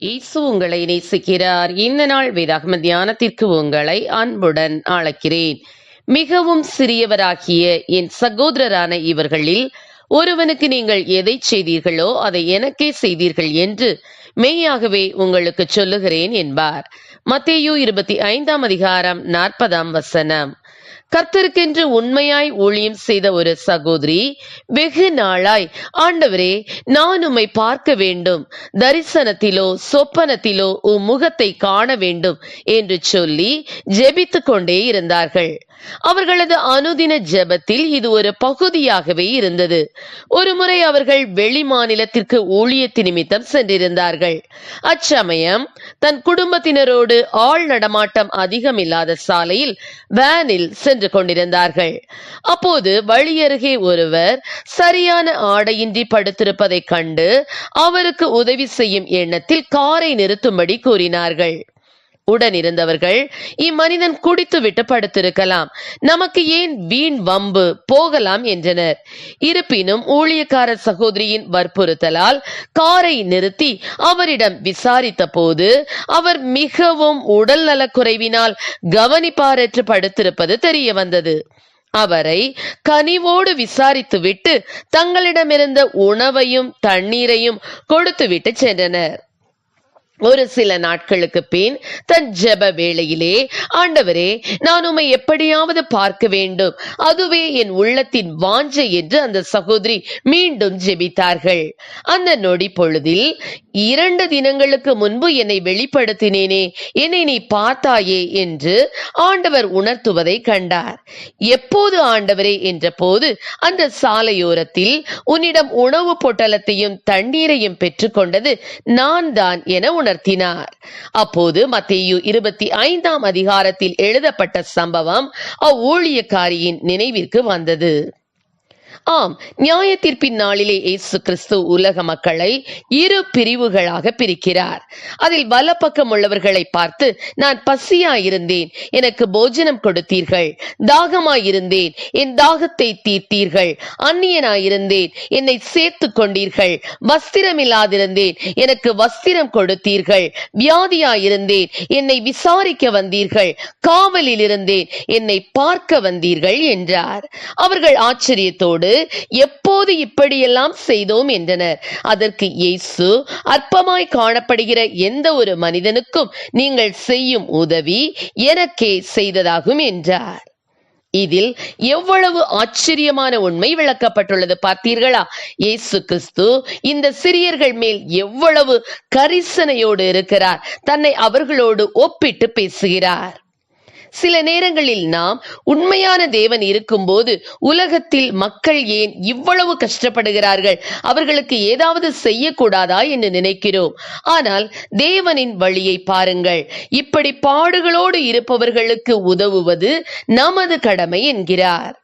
இயேசு உங்களை நேசிக்கிறார். இந்த நாள் வேதாகம தியானத்திற்கு உங்களை அன்புடன் அழைக்கிறேன். மிகவும் சிறியவராகிய என் சகோதரரான இவர்களில் ஒருவனுக்கு நீங்கள் எதை செய்தீர்களோ அதை எனக்கே செய்தீர்கள் என்று மெய்யாகவே உங்களுக்கு சொல்லுகிறேன் என்பார். மத்தேயு இருபத்தி ஐந்தாம் அதிகாரம் நாற்பதாம் வசனம். கர்த்தருக்கென்று உண்மையாய் ஊழியம் செய்த ஒரு சகோதரி வெகு நாளாய் ஆண்டவரே நான் உம்மை பார்க்க வேண்டும். தரிசனத்திலோ சொப்பனத்திலோ உம் முகத்தை காண வேண்டும் என்று சொல்லி ஜெபித்து கொண்டே இருந்தார்கள். அவர்களது அனுதின ஜெபத்தில் இது ஒரு பகுதியாகவே இருந்தது. ஒரு முறை அவர்கள் வெளி மாநிலத்திற்கு ஊழியத்து நிமித்தம் சென்றிருந்தார்கள். அச்சமயம் தன் குடும்பத்தினரோடு ஆள் நடமாட்டம் அதிகம் இல்லாத சாலையில் வேனில் சென்று கொண்டிருந்தார்கள். அப்போது வழியருகே ஒருவர் சரியான ஆடையின்றி படுத்திருப்பதைக் கண்டு அவருக்கு உதவி செய்யும் எண்ணத்தில் காரை நிறுத்தும்படி கூறினார்கள். உடனிருந்தவர்கள் இம்மனிதன் குடித்துவிட்டு படுத்திருக்கலாம். நமக்கு ஏன் வீண் வம்பு போகலாம் என்றனர். இருப்பினும் ஊழியக்கார சகோதரியின் வற்புறுத்தலால் காரை நிறுத்தி அவரிடம் விசாரித்த போது அவர் மிகவும் உடல் நலக்குறைவினால் கவனிப்பாரற்று படுத்திருப்பது தெரிய வந்தது. அவரை கனிவோடு விசாரித்துவிட்டு தங்களிடமிருந்த உணவையும் தண்ணீரையும் கொடுத்துவிட்டு சென்றனர். ஒரு சில நாட்களுக்கு பின் தன் ஜெப வேளையிலே ஆண்டவரே நான் உம்மை எப்படியாவது பார்க்க வேண்டும். அதுவே என் உள்ளத்தின் வாஞ்சை என்று அந்த சகோதரி மீண்டும் ஜெபித்தார்கள். அந்த நொடி பொழுதில் இரண்டு தினங்களுக்கு முன்பு என்னை வெளிப்படுத்தினேனே என்னை நீ பார்த்தாயே என்று ஆண்டவர் உணர்த்துவதை கண்டார். எப்போது ஆண்டவரே? என்ற போது அந்த சாலையோரத்தில் உன்னிடம் உணவு பொட்டலத்தையும் தண்ணீரையும் பெற்றுக்கொண்டது நான் தான் என உணர் உணர்த்தினார். அப்போது மத்தேயு இருபத்தி ஐந்தாம் அதிகாரத்தில் எழுதப்பட்ட சம்பவம் அவ்வூழியக்காரியின் நினைவிற்கு வந்தது. ஆம் நியாய தீர்ப்பின் நாளிலே இயேசு கிறிஸ்து உலக மக்களை இரு பிரிவுகளாக பிரிக்கிறார். அதில் வலப்பக்கம் உள்ளவர்களை பார்த்து நான் பசியாயிருந்தேன் எனக்கு போஜனம் கொடுத்தீர்கள் தாகமாயிருந்தேன் என் தாகத்தை தீர்த்தீர்கள் அந்நியனாயிருந்தேன் என்னை சேர்த்து கொண்டீர்கள் வஸ்திரம் இல்லாதிருந்தேன் எனக்கு வஸ்திரம் கொடுத்தீர்கள் வியாதியாயிருந்தேன் என்னை விசாரிக்க வந்தீர்கள் காவலில் இருந்தேன் என்னை பார்க்க வந்தீர்கள் என்றார். அவர்கள் ஆச்சரியத்தோடு எப்போது இப்படியெல்லாம் செய்தோம் என்றனர். அதற்கு இயேசு அற்பமாய் காணப்படுகிற எந்த ஒரு மனிதனுக்கும் நீங்கள் செய்யும் உதவி எனக்கே செய்ததாகும் என்றார். இதில் எவ்வளவு ஆச்சரியமான உண்மை விளக்கப்பட்டுள்ளது பார்த்தீர்களா? இயேசு கிறிஸ்து இந்த சிறியர்கள் மேல் எவ்வளவு கரிசனையோடு இருக்கிறார். தன்னை அவர்களோடு ஒப்பிட்டு பேசுகிறார். சில நேரங்களில் நாம் உண்மையான தேவன் இருக்கும்போது உலகத்தில் மக்கள் ஏன் இவ்வளவு கஷ்டப்படுகிறார்கள்? அவர்களுக்கு ஏதாவது செய்யக்கூடாதா என்று நினைக்கிறோம். ஆனால் தேவனின் வழியை பாருங்கள். இப்படி பாடுகளோடு இருப்பவர்களுக்கு உதவுவது நமது கடமை என்கிறார்.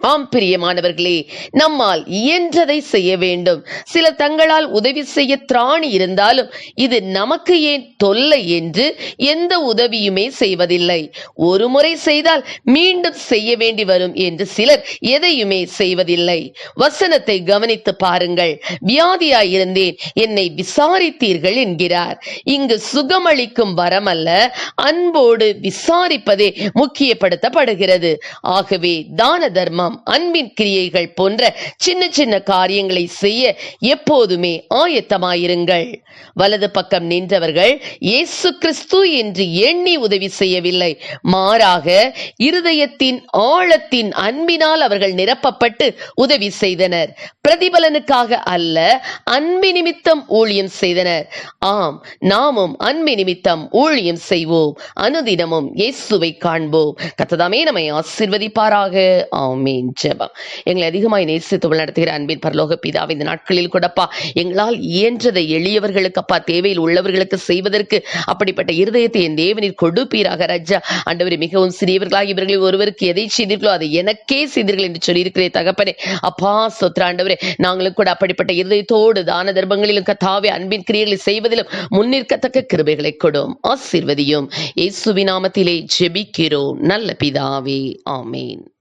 ஆம் பிரியமானவர்களே நம்மால் இயன்றதை செய்ய வேண்டும். சில தங்களால் உதவி செய்ய திராணி இருந்தாலும் இது நமக்கு ஏன் தொல்லை என்று எந்த உதவியுமே செய்வதில்லை. ஒரு முறை செய்தால் மீண்டும் செய்ய வேண்டி வரும் என்று சிலர் எதையுமே செய்வதில்லை. வசனத்தை கவனித்து பாருங்கள். வியாதியாயிருந்தேன் என்னை விசாரித்தீர்கள் என்கிறார். இங்கு சுகமளிக்கும் வரமல்ல அன்போடு விசாரிப்பதே முக்கியப்படுத்தப்படுகிறது. ஆகவே தான தர்மம் அன்பின் கிரியைகள் போன்ற சின்ன சின்ன காரியங்களை செய்ய எப்போதுமே ஆயத்தமாயிருங்கள். வலது பக்கம் நின்றவர்கள் இயேசு கிறிஸ்து என்று எண்ணி உதவி செய்யவில்லை. மாறாக இருதயத்தின் ஆழத்தின் அன்பினால் அவர்கள் நிரப்பப்பட்டு உதவி செய்தனர். பிரதிபலனுக்காக அல்ல அன்பு நிமித்தம் ஊழியம் செய்தனர். ஆம் நாமும் அன்பு நிமித்தம் ஊழியம் செய்வோம். அனுதினமும் இயேசுவை காண்போம். கத்ததாமே நம்மை ஆசிர்வதிப்பாராக. ஆமீன். ஜெபம். எங்களை அதிகமாய் நேசித்து நடத்துகிற அன்பின் பரலோக பிதாவை இந்த நாட்களில் கூடப்பா எங்களால் இயன்றதை எளியவர்களுக்கு அப்பா தேவையில் உள்ளவர்களுக்கு செய்வதற்கு அப்படிப்பட்ட இருதயத்தை என் தேவனில் கொடுப்பீராக ரஜா. ஆண்டவரே மிகவும் சிறியவர்களாக இவர்களில் ஒருவருக்கு எதை செய்தீர்களோ அதை எனக்கே செய்தீர்கள் என்று சொல்லியிருக்கிறேன் தகப்பனே. அப்பா சொத்ரா ஆண்டவரே நாங்களும் கூட அப்படிப்பட்ட இருதயத்தோடு தான தர்மங்களிலும் கத்தாவே அன்பின் கிரியைகளை செய்வதிலும் முன்னிற்கத்தக்க கிருபைகளை கொடும். ஆசீர்வதியும். இயேசுவி நாமத்திலே ஜெபிக்கிறோம். நல்ல பிதாவே. ஆமீன்.